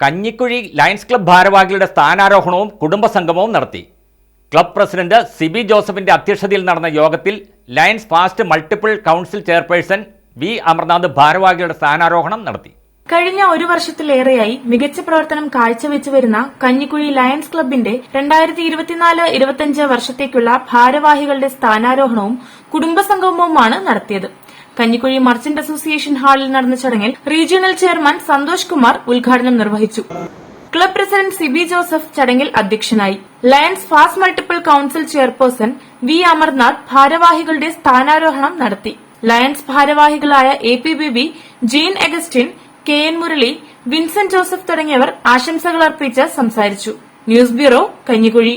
Kanjikuzhi lions club ഭാരവാഹികളുടെ സ്ഥാനാരോഹണവും കുടുംബസംഗമവും നടത്തി. Club president Sibi ജോസഫിന്റെ അധ്യക്ഷതയിൽ നടന്ന യോഗത്തിൽ lions fast multiple council chairperson V Amarnath ഭാരവാഹികളുടെ സ്ഥാനാരോഹണം നടത്തി. കഴിഞ്ഞ ഒരു വർഷത്തിലേറെയായി മികച്ച പ്രവർത്തനം കാഴ്ചവെച്ചു വരുന്ന കഞ്ഞിക്കുഴി ലയൺസ് ക്ലബിന്റെ രണ്ടായിരത്തി ഇരുപത്തിനാല് ഇരുപത്തിയഞ്ച് വർഷത്തേക്കുള്ള ഭാരവാഹികളുടെ സ്ഥാനാരോഹണവും കുടുംബസംഗമവുമാണ് നടത്തിയത്. കഞ്ഞിക്കുഴി മർച്ചന്റ് അസോസിയേഷൻ ഹാളിൽ നടന്ന ചടങ്ങിൽ റീജിയണൽ ചെയർമാൻ സന്തോഷ് കുമാർ ഉദ്ഘാടനം നിർവഹിച്ചു. ക്ലബ് പ്രസിഡന്റ് സിബി ജോസഫ് ചടങ്ങിൽ അധ്യക്ഷനായി. Lions fast multiple council chairperson V Amarnath ഭാരവാഹികളുടെ സ്ഥാനാരോഹണം നടത്തി. ലയൺസ് ഭാരവാഹികളായ A P Biby Jean Augustine K N Murali Vincent Joseph തുടങ്ങിയവർ ആശംസകൾ അർപ്പിച്ച് സംസാരിച്ചു. News bureau Kanjikuzhi.